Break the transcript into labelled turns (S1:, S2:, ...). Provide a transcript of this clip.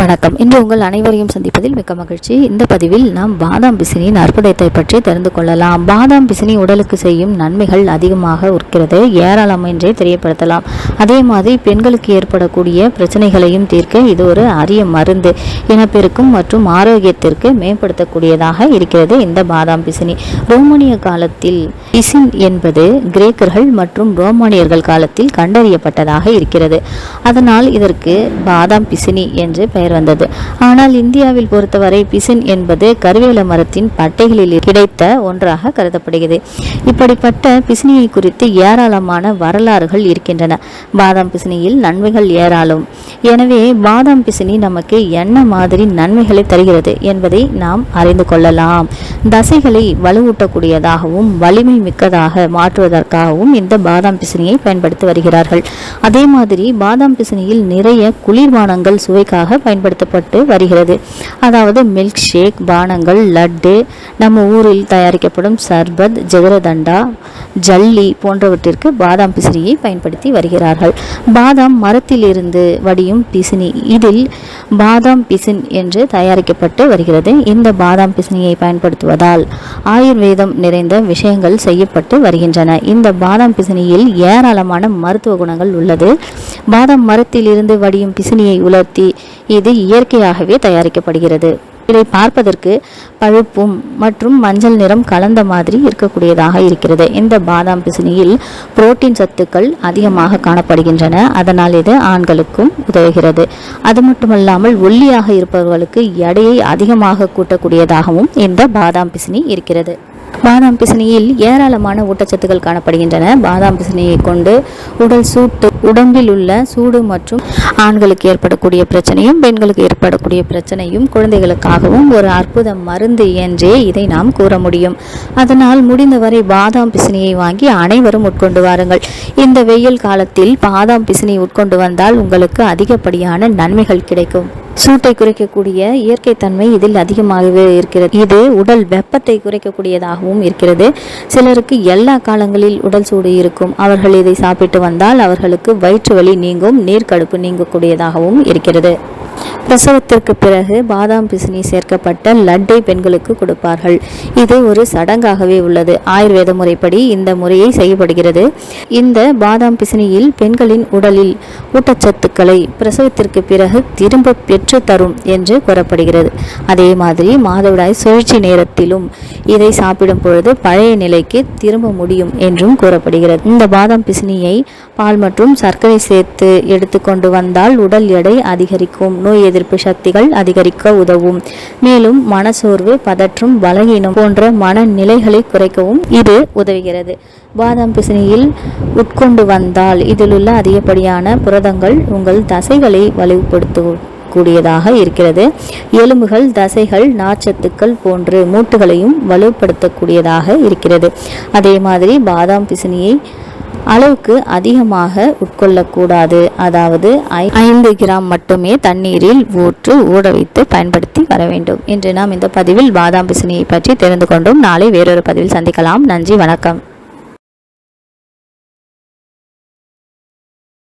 S1: வணக்கம். இன்று உங்கள் அனைவரையும் சந்திப்பதில் மிக்க மகிழ்ச்சி. இந்த பதிவில் நாம் பாதாம் பிசினியின் அற்புதத்தை பற்றி தெரிந்து கொள்ளலாம். பாதாம் பிசினி உடலுக்கு செய்யும் நன்மைகள் அதிகமாக இருக்கிறது. ஏராளம் என்றே தெரியப்படுத்தலாம். அதே மாதிரி பெண்களுக்கு ஏற்படக்கூடிய பிரச்சனைகளையும் தீர்க்க இது ஒரு அரிய மருந்து. இனப்பெருக்கும் மற்றும் ஆரோக்கியத்திற்கு மேம்படுத்தக்கூடியதாக இருக்கிறது இந்த பாதாம் பிசினி. ரோமானிய காலத்தில் பிசின் என்பது கிரேக்கர்கள் மற்றும் ரோமானியர்கள் காலத்தில் கண்டறியப்பட்டதாக இருக்கிறது. அதனால் இதற்கு பாதாம் பிசினி என்று பெயர் பெயர் வந்தது. ஆனால் இந்தியாவில் பொறுத்தவரை பிசின் என்பது கருவேல மரத்தின் பட்டைகளில் கிடைத்த ஒன்றாக கருதப்படுகிறது. இப்படிப்பட்ட பிசினியை குறித்து ஏராளமான வரலாறுகள் இருக்கின்றன. பாதாம் பிசினியில் நன்மைகள் ஏராளம். எனவே பாதாம் பிசினி நமக்கு என்ன மாதிரி நன்மைகளை தருகிறது என்பதை நாம் அறிந்து கொள்ளலாம். தசைகளை வலுவூட்டக்கூடியதாகவும் வலிமை மிக்கதாக மாற்றுவதற்காகவும் இந்த பாதாம் பிசினியை பயன்படுத்தி வருகிறார்கள். அதே மாதிரி பாதாம் பிசினியில் நிறைய குளிர்பானங்கள் சுவைக்காக பயன் பயன்படுத்தப்பட்டு வருகிறது. அதாவது மில்க் ஷேக் பானங்கள் லட்டு நம்ம ஊரில் தயாரிக்கப்படும் சர்பத் ஜெகரதண்டா ஜல்லி போன்றவற்றிற்கு பாதாம் பிசினியை பயன்படுத்தி வருகிறார்கள். பாதாம் மரத்திலிருந்து வடியும் பிசினி. இதில் பாதாம் பிசின் என்று தயாரிக்கப்பட்டு வருகிறது. இந்த பாதாம் பிசினியை பயன்படுத்துவதால் ஆயுர்வேதம் நிறைந்த விஷயங்கள் செய்யப்பட்டு வருகின்றன. இந்த பாதாம் பிசினியில் ஏராளமான மருத்துவ குணங்கள் உள்ளது. பாதாம் மரத்திலிருந்து வடியும் பிசினியை உலர்த்தி இது இயற்கையாகவே தயாரிக்கப்படுகிறது. இதை பார்ப்பதற்கு பழுப்பும் மற்றும் மஞ்சள் நிறம் கலந்த மாதிரி இருக்கக்கூடியதாக இருக்கிறது. இந்த பாதாம் பிசினியில் புரோட்டீன் சத்துக்கள் அதிகமாக காணப்படுகின்றன. அதனால் இது ஆண்களுக்கும் உதவுகிறது. அது மட்டுமல்லாமல் ஒல்லியாக இருப்பவர்களுக்கு எடையை அதிகமாக கூட்டக்கூடியதாகவும் இந்த பாதாம் பிசினி இருக்கிறது. பாதாம் பிசினியில் ஏராளமான ஊட்டச்சத்துக்கள் காணப்படுகின்றன. பாதாம் பிசினியை கொண்டு உடல் சூட்டு உடம்பில் உள்ள சூடு மற்றும் ஆண்களுக்கு ஏற்படக்கூடிய பிரச்சனையும் பெண்களுக்கு ஏற்படக்கூடிய பிரச்சனையும் குழந்தைகளுக்காகவும் ஒரு அற்புத மருந்து என்றே இதை நாம் கூற முடியும். அதனால் முடிந்தவரை பாதாம் பிசினியை வாங்கி அனைவரும் உட்கொண்டு வாருங்கள். இந்த வெயில் காலத்தில் பாதாம் பிசினி உட்கொண்டு வந்தால் உங்களுக்கு அதிகப்படியான நன்மைகள் கிடைக்கும். சூட்டை குறைக்கக்கூடிய இயற்கை தன்மை இதில் அதிகமாகவே இருக்கிறது. இது உடல் வெப்பத்தை குறைக்கக்கூடியதாகவும் இருக்கிறது. சிலருக்கு எல்லா காலங்களில் உடல் சூடு இருக்கும். அவர்கள் இதை சாப்பிட்டு வந்தால் அவர்களுக்கு வயிற்று வலி நீங்கும் நீர்க்கடுப்பு நீங்கக்கூடியதாகவும் இருக்கிறது. பிரசவத்திற்கு பிறகு பாதாம் பிசினி சேர்க்கப்பட்ட லட்டை பெண்களுக்கு கொடுப்பார்கள். இது ஒரு சடங்காகவே உள்ளது. ஆயுர்வேத முறைப்படி இந்த முறையை செய்யப்படுகிறது. இந்த பாதாம் பிசினியில் பெண்களின் உடலில் ஊட்டச்சத்துக்களை பிரசவத்திற்கு பிறகு திரும்ப பெற்று தரும் என்று கூறப்படுகிறது. அதே மாதிரி மாதவிடாய் சுழற்சி நேரத்திலும் இதை சாப்பிடும் பொழுது பழைய நிலைக்கு திரும்ப முடியும் என்றும் கூறப்படுகிறது. இந்த பாதாம் பிசினியை பால் மற்றும் சர்க்கரை சேர்த்து எடுத்துக்கொண்டு வந்தால் உடல் எடை அதிகரிக்கும். நோய் எதிர்ப்பு சக்திகள் அதிகரிக்க உதவும். மேலும் மனசோர்வு பதற்றும் பலகீனம் போன்ற மனநிலைகளை குறைக்கவும் இது உதவுகிறது. பாதாம் பிசினியில் உட்கொண்டு வந்தால் இதிலுள்ள அதிகப்படியான புரதங்கள் உங்கள் தசைகளை வலுப்படுத்தும் கூடியதாக இருக்கிறது. எலும்புகள் தசைகள் நார்ச்சத்துக்கள் போன்று மூட்டுகளையும் வலுப்படுத்தக்கூடியதாக இருக்கிறது. அதே மாதிரி பாதாம் பிசினியை அளவுக்கு அதிகமாக உட்கொள்ளக்கூடாது. அதாவது ஐந்து கிராம் மட்டுமே தண்ணீரில் ஊற்று ஊற வைத்து பயன்படுத்தி வர வேண்டும். இன்று நாம் இந்த பதிவில் பாதாம் பிசினியை பற்றி தெரிந்து கொண்டோம். நாளை வேறொரு பதிவில் சந்திக்கலாம். நன்றி வணக்கம்.